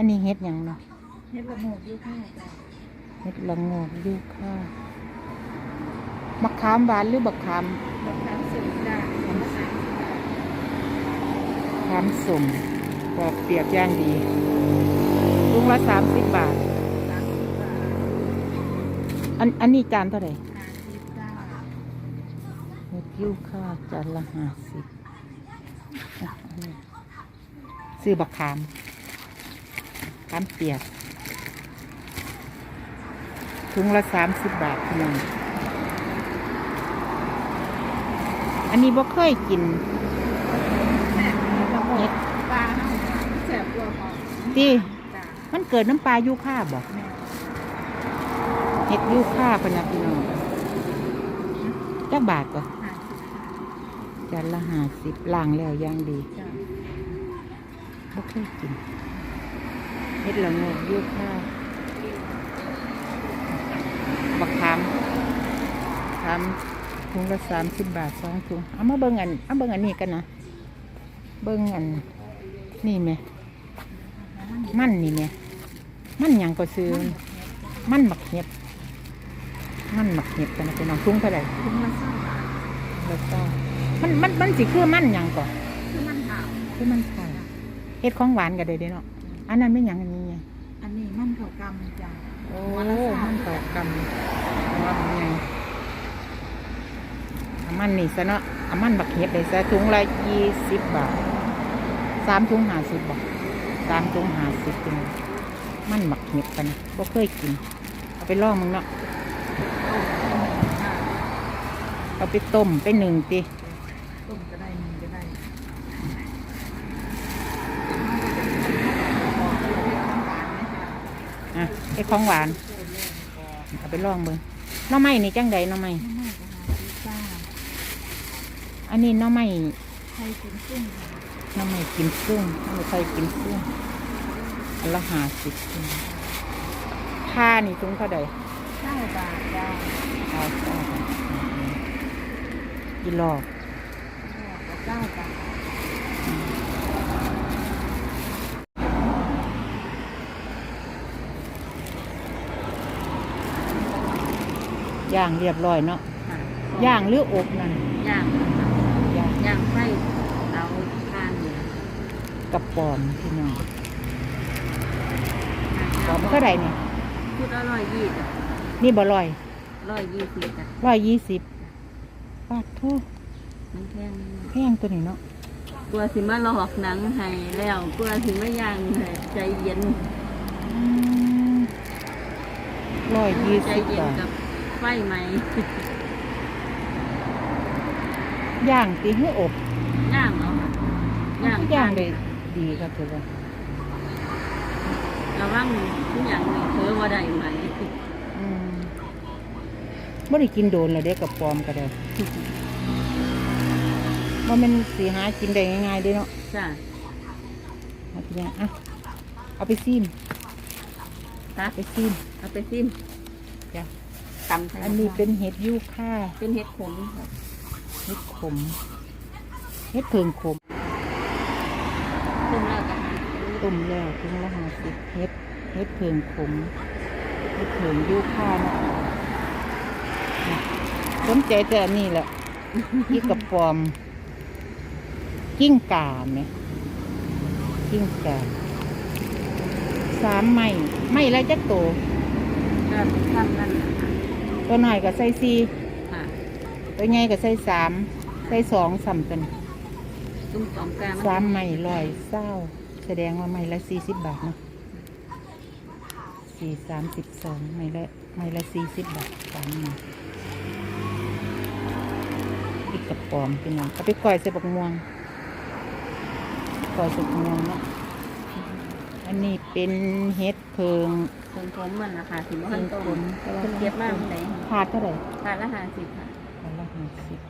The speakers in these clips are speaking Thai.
อันนี้เฮ็ดหยังเนาะเฮ็ดละโงกอยู่ข้างจ้ะเฮ็ดละโงกยูคาบักขามหวานหรือบักขามดอกน้ำสุดจ้ะสามสิบบาทขามสมปอกเปียกย่างดีลุงละสามสิบบาทสามสิบบาทอันอันนี้จานเท่าไหร่ห้าสิบจ้าเฮ็ดยูคาจานละห้าสิบอะอันนี้ซื้อบักขาม ขามเปียกถุงละสามสิบบาทพี่น้องอันนี้บ่เคยกินแซ่บละโงกปลาแซ่บกว่าหอมที่จ้ะมันเกิดน้ำปลายูค่าบ่แม่เห็ดยูค่าพนักพี่น้องจักบาทก็ห้าสิบจานละห้าสิบล้างแล้วย่างดีบ่เคยกิน เห็ดละงกยูค่าบักขามขามถุงละสามสิบบาทสองถุงเอามาเบิ่งอันเอาเบิ่งอันนี้กันนะเบิ่งอันนี่ไหมมันนี่ไหมมันยังก็ซื้อมันหมักเห็บมันหมักเห็บกันนะพี่น้องถุงเท่าไหร่ถุงละสามบาทแล้วก็มันมันมันสิคือมันยังก่อนคือมันขาวคือมันขาวเฮ็ดของหวานก็ได้เด้เนาะ อันนั้นไม่หยังอันนี้ไงอันนี้มันข้าวกำจ้ะ โอ้หัวละสามมันตอกกำว่ามันไงเอามันนี่ซะเนาะเอามันบักเห็ดได้ซะถุงละยี่สิบบาทสามถุงห้าสิบบาทสามถุงห้าสิบเป็นไงมันบักเห็ดกันนะบ่เคยกิน เอาไปลองมึงเนาะ เอาไปต้มไปหนึ่งตีต้มก็ได้นึ่งก็ได้ อะ ไอ้ของหวาน เอาไปลองเบิ่งน้อไม้นี่จังใดน้อไม้อันก็หาซื้อจ้าอันนี้น้อไม้ใครกินกุ้งน้อไม้กินซึ่งไม่ใครกินซึ่งอันละห้าสิบค่านี่ถุงเท่าใดเก้าบาทจ้าเก้าบาทกิโลอกเก้าบาท ย่างเรียบร้อยเนาะค่ะย่างหรืออบนั่นย่างย่างย่างไฟเตาทานอยู่กับปอมพี่น้องปอมเท่าใดเนี่ยพูดอร่อยยี่จ้ะนี่บ่ร้อยร้อยยี่สิบจ้ะร้อยยี่สิบปาดทูมันแพงแพงตัวนี้เนาะกลัวสิมาหลอกหนังให้แล้วกลัวสิมาย่างให้ใจเย็นร้อยยี่ใจสิบเย็นบาท กับ ไฟไหมย่างตีให้อบย่างเหรอคะย่างย่างได้ดีครับถือว่าระวังทุกอย่างนี่เธอว่าได้ไหมอืมบ่ได้กินโดนแล้วเด็กกับปอมก็ได้ว่ามันสีหากินได้ง่ายๆเด้เนาะจ้ะเอาทีนี้อะเอาไปซีมตักไปซีมเอาไปซิมจ้ะ ตำใส่อันนี้เป็นเห็ดยูค่าเป็นเห็ดขมค่ะเห็ดขมเห็ดเพิงขมต้มแล้วกันต้มแล้วถึงละห้าสิบเห็ดเห็ดเพิงขมเห็ดเพิงยูค่าเนาะน่ะสนใจแต่อันนี้แหละที่กระปอม กิ้งก่าไหมกิ้งก่าสามไม้ไม้ละจักโตวก็ทำนั่นนะคะ ตัวหน่อยก็ใส่สี่ค่ะตัวใหญ่ก็ใส่สามใส่สองสามกันตุ้มสองกรัมสามไม้ลอยเศร้า แสดงว่าไม้ละสี่สิบบาทเนาะสี่สามสิบสองไม้ละไม้ละสี่สิบบาทสามไม้อีกกระปอมพี่น้องเอาไปก่อยใส่บักม่วงก่อยใส่บักม่วงเนาะอันนี้เป็นเห็ดเพิง ผงผมมันนะคะถึงว่าเพิงต้ขมมเพิ่นเก็บมากไหนถาดเท่าไหร่ทานละห้าสิบค่ะถาดละห้าสิบ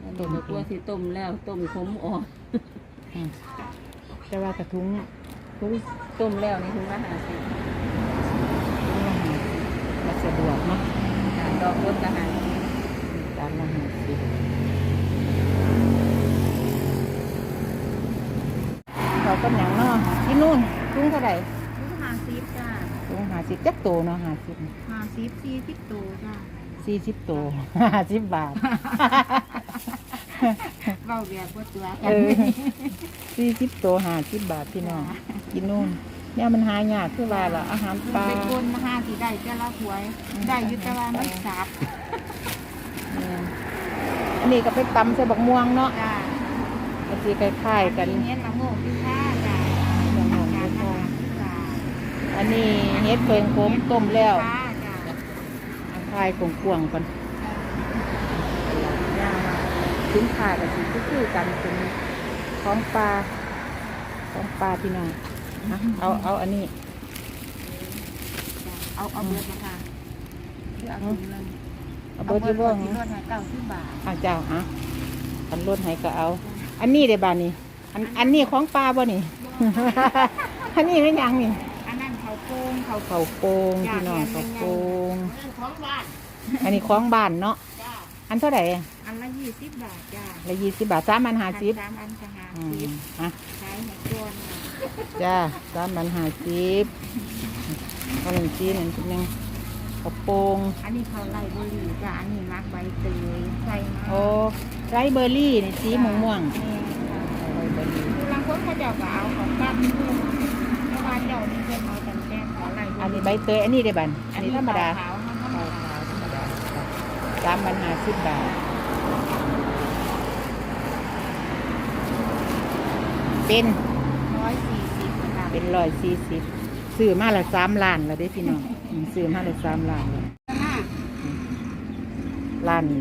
แล้วเดี๋ยวเรากลัวสิต้มแล้วต้มขมออกอืมแต่ว่ากระทุ้งทุกต้มแล้วนี่ถึงละห้าสิบถุงละห้าสิบมาสะดวกเนาะดอกรสละห้าสิบจานละห้าสิบขอบกับหยังเนาะที่นู่นถุงเท่าไหร่ ลูกหาซีฟจ้า ถุงหา สิบจักโตเนาะหาสิบหาซีฟซีทิปโตจ้าสี่สิบโตห้าสิบบาท เบาแบบว่าตัวเออสี่สิบโตห้าสิบบาทพี่น้องกินนู่นเนี่ยมันหายากคือว่าละอาหารปลา เป็นคนมาหาที่ได้แต่ละหวยได้อยุตะวันไม่สับอืมอันนี้ก็ไปตำใส่บักม่วงเนาะจ้าก็สิคล้ายๆกัน เนี้ยละโง่ที่ค่าจ้า บักม่วง กา เด้ ร อ อา ค่ะ หารจ้า อันนี้เฮ็ดเพิงโคมต้มแล้วจ้าจ้าคลายกวางๆก่อนย่ามาสินค้ากับสิคือๆกันเป็นของปลาของปลาพี่น้องอะเอาเอาอันนี้ เอาเอาเบิดมาค่ะเดี๋ยวเอาถุงนึงเอาเบอร์ที่บ้างที่รถให้เก้าสิบบาทอาเจ้าอะอันรถให้ก็เอา อันนี้เด้บานนี้อันอันนี้ของปลาบ่นี่ อันนี้ไม่ยังนี่อันนั้น เขาโป่งเขาเขาโปงพี่น้องเขาโปงของบ้านอันนี้ของบ้านเนาะจ้าอันเท่าไหร่อะอันละยี่สิบบาทจ้าละยี่สิบบาทสามอันห้าสิบสามอันจะหาอืสิมบอะใช้ให้ก้นจ้าสามอันห้าสิบเอาหนึ่งจีนหนึ่งชิ้นหนึ่งเขาโปงอันนี้เขาไล่บุหรี่จ้าอันนี้มักใบเตยใส่มาโอ้ไรเบอร์รี่นี่สีม่วงม่วงนี่ค่ะๆไรเบอร์รี่คือบางคนเขาเจ้าก็เอาของบ้านนี่เพราะว่าเจ้านี่เป็นเอาแต่ แก้ขอไล่อันนี้ใบเตยอันนี้ได้บันอันนี้ธรรมดาขาวๆธรรมขาวดาขาวธรรมดาสามพันห้าสิบบาท เป็นร้อยสี่สิบค่ะเป็นร้อยสี่สิบซื้อมาละสามล้านแล้วเด้พี่น้องอืมซื้อมาละสามล้านแล้วหน้าล้านนี้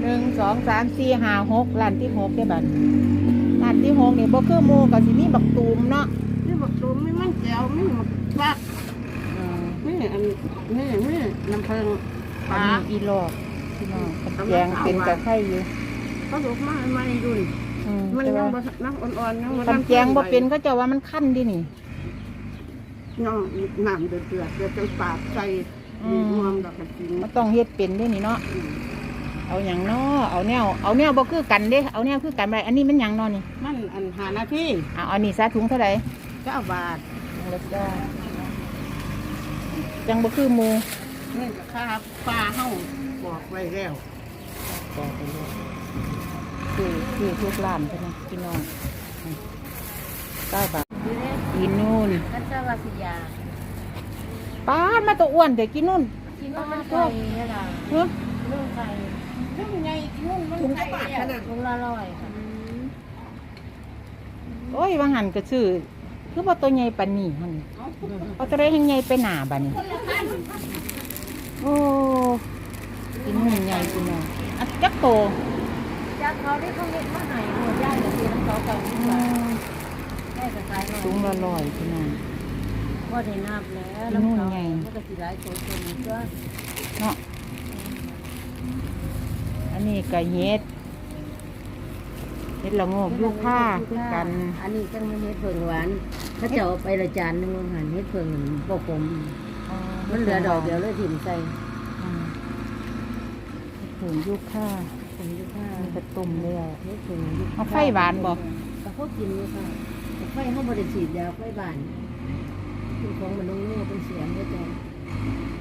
หนึ่งสองสามสี่ห้าหกล้านที่หกได้บันล้านที่หกนี่บ่คือหมูกับสิมีบักตูมเนาะนี่บอกตูมไม่มั่นแก้วไม่หมดว่าอืมนี่ อันนี่นี่น้ำเพิงปอันลานี้อีหลอกพี่น้องแยงเป็นกระไข่อยู่เขาบอกมามาในดุนอืมมันแต่ยังว่าบ่นักอ่อนๆยังบ่คันแจงบ่เป็นก็จะว่ามันขั้นดินี่น้องน้ำเดือดเดือดเดือดจนปากใส่อืมรวมดอกกระจิงมันต้องเฮ็ดเป็นดินี่เนาะเอาอย่างเนาะเอาแนว เอาแนวบ่คือกันเด้ เอาแนวคือกันไปอันนี้มันหยังเนาะนี่ มันอันหาหน้าที่เอาอันนี้ซะถุงเท่าไหร่เก้าบาทแล้วก็ จังบ่คือหมูนี่ก็ค่าปลาเฮาบอกไว้แล้วบอกไปเลยคือคือทุกร้านใช่ไหมพี่น้องอืมเก้าบาทกินนู่นก็จะว่าสิยาป้าดมาตัวอ้วนแต่กินนู่นกินก็มันไก่นี่ล่ะเฮ้ยลูกไก่ลูกไงกินนู่นมันไก่บาทขนาดถุงละร้อยค่ะโอ้ยบางหันก็ซื้อ คือว่าตัวใหญ่ปานนี้หั่นเอาตัวใดให้ใหญ่ไปหน้าบัดนี้โอ้กินนู่นใหญ่กินน่ะอันจักโตจากเขาได้เขาเม็ดมาให้หมดย่าจะกินเขาเก่าอืที่ว่ามแม่ก็ขายถุงละร้อยพี่น้องว่าได้นับแล้วกินนู่นไงมันก็สิหลายตัวตัวนี้ก็เนาะอันนี้ก็เฮ็ดเฮ็ดละโงกยูค่าคือกัน อันนี้จังเฮ็ดเพิ่งหวาน เขาจะเอาไปละจานหนึงว่าหันเฮ็ดเพิ่งบ่ผมมันเหลือดอกเดียวเลยถิ่มใส่อืมถุงยูค่าผมอยู่ค่ะมีกระตุ่มเลยอะเฮ็ดเพิ่งเอาไฟหวานบ่ ก็เขากินอยู่ค่ะแต่ไฟเฮาบ่ได้ฉีดยาไฟบ้านคือของมันลงนี่เป็นเสียงก็จะ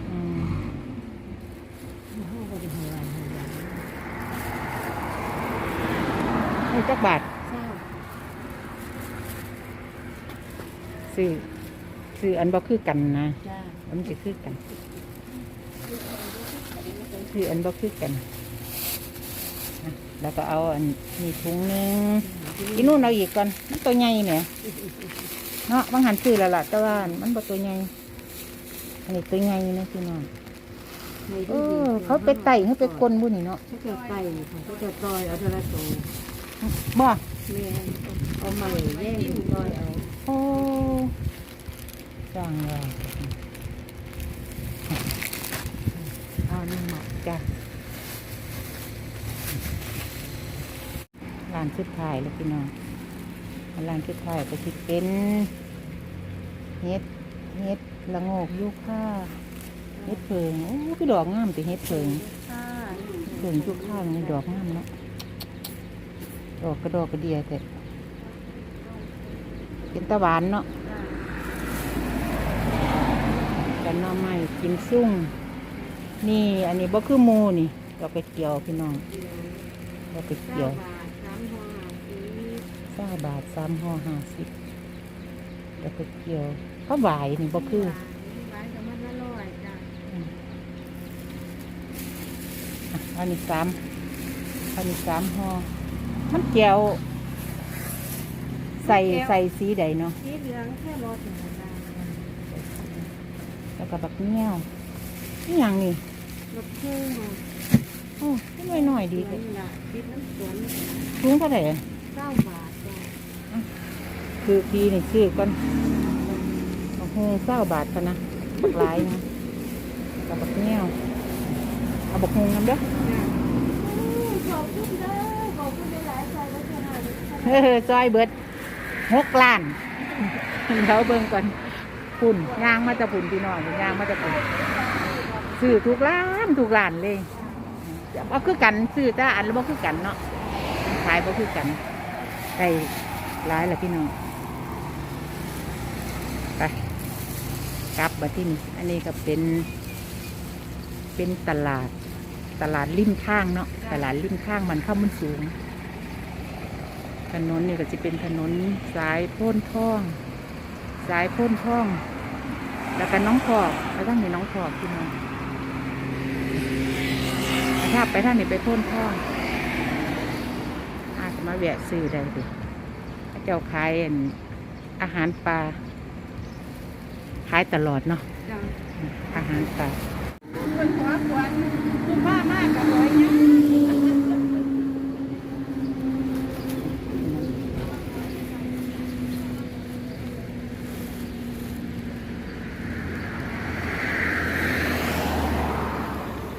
อืมเฮาบ่ได้ให้หวานให้หวานนี่จักบาท เศร้า ซื้อซื้ออันบ่คือกันนะจ้ามันจะคือกันซื้ออันบ่คือกันอะแล้วก็เอาอันนี้ถุงหนึงอีนู่นเอาอีกก่อนมันตัวใหญ่แหมเนาะบางหันซื้อแล้วล่ะแต่ว่ามันบ่ตัวใหญ่อันนี้ตัวใหญ่นะพี่น้องเออเขาไปไต่เขาไปกลนบุนี่เนาะเขาจะไต่ค่ะเขาจะต่อยเอาเทาละโตบ่ แม่เอาใหม่แย่งต่อยเอา โอ้จังเลยเอานี่หมดจ้ะร้านชุดไทายแล้วพี่น้องร้านชุดไทายก็สิเป็นเฮ็ดเฮ็ดละโงกยูค่าเฮ็ดเพิงโอ้พี่ดอกงามติเฮ็ดเพิงค่ะเพิงยูค่านี่ดอกงามเนาะดอกกระดอกกระเดียแต่ เป็นตะหวานเนาะจ้ากันหน่อไม้กินซุ่งนี่อันนี้บ่คือหมูนี่เราไปเกี่ยวพี่น้องเราไปเก้าเกี่ยวบาทสามห่อห้าสิบเก้าบาทสามห่อห้าสิบเราไปเกี่ยวข้าวหวายนี่บ่คือหวานกับมันละร้อยจ้าอืมอะอันนี้สามอันนี้สามห่อมันเกี่ยว ใส่ใส่สีใดเนาะสีเหลืองแค่รสหนึ่งจ้าแล้วก็บักเงี้ยวนี่อย่างนี่รสพุ่งโอ้น้อยหน่อยๆดีดีเลยล่ะติดน้ำสวนถุงเท่าไหร่อะเก้าบาทจ้าคือพีนี่ซื้อก่อนบักฮงเก้าบาทพะนะบักหลายนะแล้วก็บักเงี้ยวเอาบักฮงนำเด้อขอบคุณเด้อขอบคุณหลายๆใจแล้วจะหาเฮ้อซอยเบิด หกล้านเดี๋ยวเบิ่งก่อนปุ่นยางมาจะปุ่นพี่น้องยางมาจะปุ่นซื้อทุกร้านทุกร้านเลยเอาคือกันซื้อแต่อันละบ่คือกันเนาะขายบ่คือกันได้ายละพี่น้องไปกลับมาที่นี่อันนี้ก็เป็น เป็นตลาดตลาดริมข้างเนาะตลาดริมข้างมันเข้ามันสูง ถนนนี่ก็จะเป็นถนนสายโพ้นท่อง สายโพ้นท่อง แล้วก็น้องพอกแล้วทั้งนี้น้องพอกพี่น้องถ้าไปท่างนี้ไปโพ้นท่องอาจจะมาแวะซื้อได้ดิพระเจ้าขายอั่นอาหารปลาขายตลอดเนาะจ้าอาหารปลา คนหัวขวัญคุณป้ามากกับร้อยยัง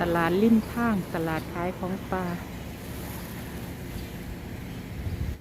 ต ลาดริมทางตลาดขายของปลา